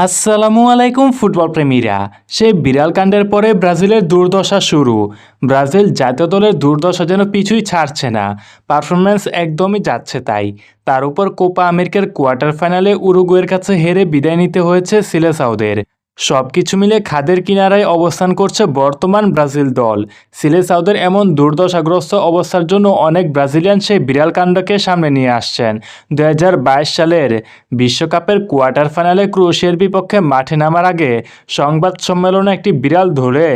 আসসালামু আলাইকুম ফুটবল প্রেমীরা। সে বিড়াল কাণ্ডের পরে ব্রাজিলের দুর্দশা শুরু। ব্রাজিল জাতীয় দলের দুর্দশা যেন পিছুই ছাড়ছে না। পারফরম্যান্স একদমই যাচ্ছে তাই। তার উপর কোপা আমেরিকার কোয়ার্টার ফাইনালে উরুগুয়ের কাছে হেরে বিদায় নিতে হয়েছে সিলেসাউদের। সব কিছু মিলে খাদের কিনারায় অবস্থান করছে বর্তমান ব্রাজিল দল। সিলে সাউদের এমন দুর্দশাগ্রস্ত অবস্থার জন্য অনেক ব্রাজিলিয়ান সেই বিড়াল কাণ্ডকে সামনে নিয়ে আসছেন। দুই হাজার বাইশ সালের বিশ্বকাপের কোয়ার্টার ফাইনালে ক্রোয়েশিয়ার বিপক্ষে মাঠে নামার আগে সংবাদ সম্মেলনে একটি বিড়াল ধরে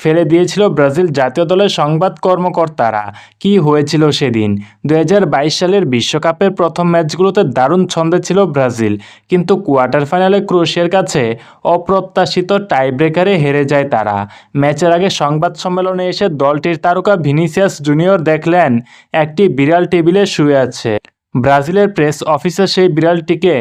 ফেলে দিয়েছিল ব্রাজিল জাতীয় দলের সংবাদ কর্মকর্তারা। কি হয়েছিল সেদিন? দু হাজার বাইশ সালের বিশ্বকাপের প্রথম ম্যাচগুলোতে দারুণ ছন্দে ছিল ব্রাজিল। কিন্তু কোয়ার্টার ফাইনালে ক্রোয়েশিয়ার কাছে অপ্রত্যাশিত টাইব্রেকারে হেরে যায় তারা। ম্যাচের আগে সংবাদ সম্মেলনে এসে দলটির তারকা ভিনিসিয়াস জুনিয়র দেখলেন, একটি বিড়াল টেবিলে শুয়ে আছে। ব্রাজিলের প্রেস অফিসার সেই বিড়ালটিকে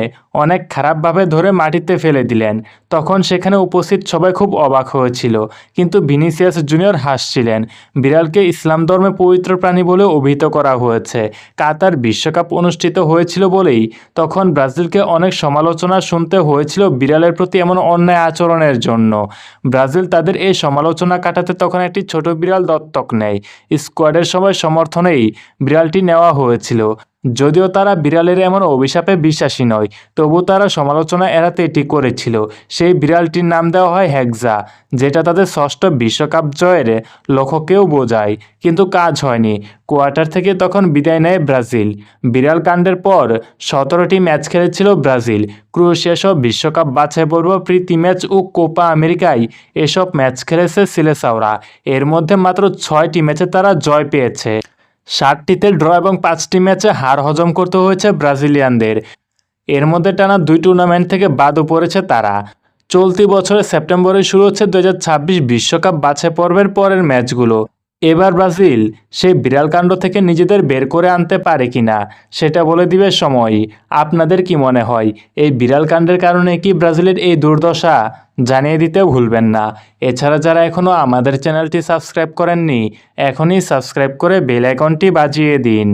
অনেক খারাপভাবে ধরে মাটিতে ফেলে দিলেন। তখন সেখানে উপস্থিত সবাই খুব অবাক হয়েছিল, কিন্তু ভিনিসিয়াস জুনিয়র হাসছিলেন। বিড়ালকে ইসলাম ধর্মে পবিত্র প্রাণী বলে অভিহিত করা হয়েছে। কাতার বিশ্বকাপ অনুষ্ঠিত হয়েছিল বলেই তখন ব্রাজিলকে অনেক সমালোচনা শুনতে হয়েছিল বিড়ালের প্রতি এমন অন্যায় আচরণের জন্য। ব্রাজিল তাদের এই সমালোচনা কাটাতে তখন একটি ছোট বিড়াল দত্তক নেয়। স্কোয়াডের সময় সমর্থনেই বিড়ালটি নেওয়া হয়েছিল। যদিও তারা বিড়ালের এমন অভিশাপে বিশ্বাসী নয়, তবু তারা সমালোচনা এড়াতে এটি করেছিল। সেই বিড়ালটির নাম দেওয়া হয় হ্যাকজা যেটা তাদের ষষ্ঠ বিশ্বকাপ জয়ের লক্ষ্যকেও বোঝায়, কিন্তু কাজ হয়নি। কোয়ার্টার থেকে তখন বিদায় নেয় ব্রাজিল। বিড়াল কাণ্ডের পর সতেরোটি ম্যাচ খেলেছিল ব্রাজিল। ক্রোয়েশিয়া সহ বিশ্বকাপ বাছাই পর্ব, প্রীতি ম্যাচ ও কোপা আমেরিকায় এসব ম্যাচ খেলেছে সিলেসাওরা। এর মধ্যে মাত্র ছয়টি ম্যাচে তারা জয় পেয়েছে। ষাটটিতে ড্র এবং পাঁচটি ম্যাচে হার হজম করতে হয়েছে ব্রাজিলিয়ানদের। এর মধ্যে টানা দুই টুর্নামেন্ট থেকে বাদও পড়েছে তারা। চলতি বছরের সেপ্টেম্বরে শুরু হচ্ছে দু বিশ্বকাপ বাছে পর্বের পরের ম্যাচগুলো। এবার ব্রাজিল সেই বিড়াল কাণ্ড থেকে নিজেদের বের করে আনতে পারে কিনা, সেটা বলে দিবে সময়। আপনাদের কি মনে হয়, এই বিড়াল কাণ্ডের কারণে কি ব্রাজিলের এই দুর্দশা? জানিয়ে দিতেও ভুলবেন না। এছাড়া যারা এখনও আমাদের চ্যানেলটি সাবস্ক্রাইব করেননি, এখনই সাবস্ক্রাইব করে বেল আইকনটি বাজিয়ে দিন।